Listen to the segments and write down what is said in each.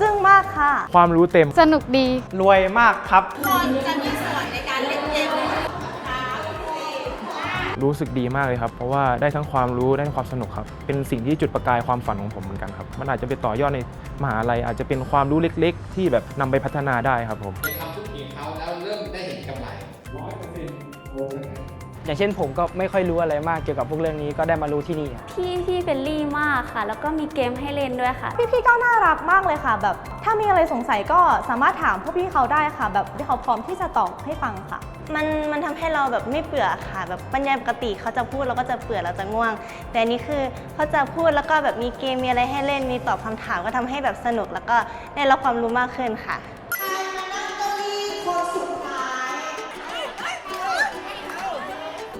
จึ้งมากค่ะ ความรู้เต็ม สนุกดี รวยมากครับ รู้สึกดีมากเลยครับ เพราะว่าได้ทั้งความรู้ได้ทั้งความสนุกครับ เป็นสิ่งที่จุดประกายความฝันของผมเหมือนกันครับ มันอาจจะไปต่อยอดในมหาลัย อาจจะเป็นความรู้เล็ก ๆ ที่แบบนำไปพัฒนาได้ครับผมอย่างเช่นผมก็ไม่ค่อยรู้อะไรมากเกี่ยวกับพวกเรื่องนี้ก็ได้มารู้ที่นี่พี่ที่เฟรนลี่มากค่ะ แล้วก็มีเกมให้เล่นด้วยค่ะ พี่ๆก็น่ารักมากเลยค่ะ แบบ ถ้ามีอะไรสงสัยก็สามารถถามพวกพี่เขาได้ค่ะ แบบที่เขาพร้อมที่จะตอบให้ฟังค่ะ มันมันทำให้เราแบบไม่เบื่อค่ะ แบบบรรยายปกติเขาจะพูดเราก็จะเบื่อเราจะง่วง แต่อันนี้คือเขาจะพูดแล้วก็แบบมีเกมมีอะไรให้เล่นมีตอบคำถามก็ทำให้แบบสนุก แล้วก็ได้รับความรู้มากขึ้นค่ะ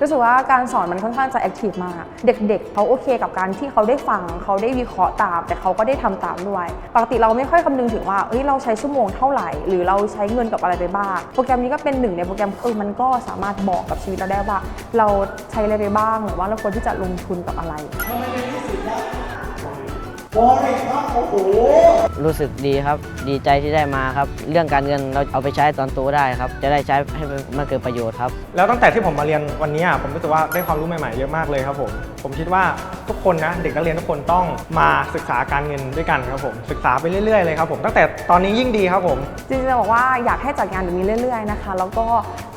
รู้สึกว่าการสอนมันค่อนข้างจะแอคทีฟมาก เด็กๆเขาโอเคกับการที่เขาได้ฟัง เขาได้วิเคราะห์ตาม แต่เขาก็ได้ทำตามด้วย ปกติเราไม่ค่อยคำนึงถึงว่าเฮ้ยเราใช้ชั่วโมงเท่าไหร่ หรือเราใช้เงินกับอะไรไปบ้าง โปรแกรมนี้ก็เป็นหนึ่งในโปรแกรมเออมันก็สามารถบอกกับชีวิตเราได้ว่า เราใช้อะไรไปบ้างหรือว่าเราควรที่จะลงทุนกับอะไร รู้สึกดีครับ ดีใจที่ได้มาครับ เรื่องการเงินเราเอาไปใช้ตอนโตได้ครับ จะได้ใช้ให้มันเกิดประโยชน์ครับ แล้วตั้งแต่ที่ผมมาเรียนวันนี้อะผมรู้สึกว่าได้ความรู้ใหม่ๆเยอะมากเลยครับผม ผมคิดว่าทุกคนนะเด็กนักเรียนทุกคนต้องมาศึกษาการเงินด้วยกันครับผม ศึกษาไปเรื่อยๆเลยครับผมตั้งแต่ตอนนี้ยิ่งดีครับผม จริงๆจะบอกว่าอยากให้จัดงานแบบนี้เรื่อย ๆนะคะ แล้วก็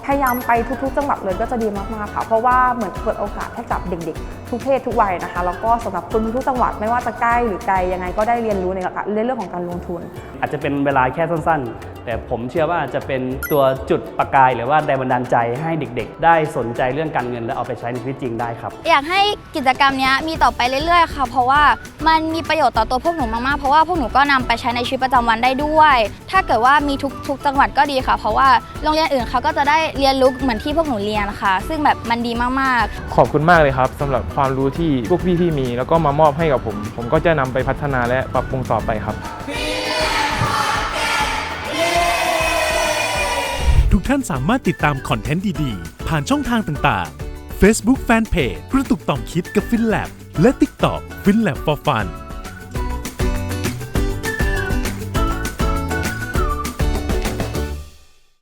พยายามไปทุกๆ จังหวัดเลยก็จะดีมากๆค่ะ เพราะว่าเหมือนเปิดโอกาสให้กับเด็กๆ ทุกเพศทุกวัยนะคะ แล้วก็สำหรับคนทุกจังหวัดไม่ว่าจะใกล้หรือไกลยังไงก็ได้เรียนรู้ในเรื่องของการลงทุน อาจจะเป็นเวลาแค่สั้นๆ แต่ผมเชื่อว่าจะเป็นตัวจุดประกาย หรือว่าแรงบันดาลใจให้เด็ก ๆ ได้สนใจเรื่องการเงินและเอาไปใช้ในชีวิตจริงได้ครับ อยากให้กิจกรรมเนี้ยมีต่อไปเรื่อยๆ ค่ะ เพราะว่ามันมีประโยชน์ต่อตัวพวกหนูมากๆ เพราะว่าพวกหนูก็นำไปใช้ในชีวิตประจำวันได้ด้วย ถ้าเกิดว่ามีทุกทุกจังหวัดก็ดีค่ะ เพราะว่าโรงเรียนอื่นเขาก็จะได้เรียนรู้เหมือนที่พวกหนูเรียนค่ะ ซึ่งแบบมันดีมากๆ ขอบคุณมากเลยครับสำหรับความรู้ที่พวกพี่ๆมี แล้วก็มามอบให้กับผม ผมก็จะนำไปพัฒนาและปรับปรุงต่อไปครับ ทุกท่านสามารถติดตามคอนเทนต์ดีๆ ผ่านช่องทางต่างๆ Facebook Fanpage กระตุกต่อมคิดกับฟินแลบและ TikTok ฟินแลบ for Fun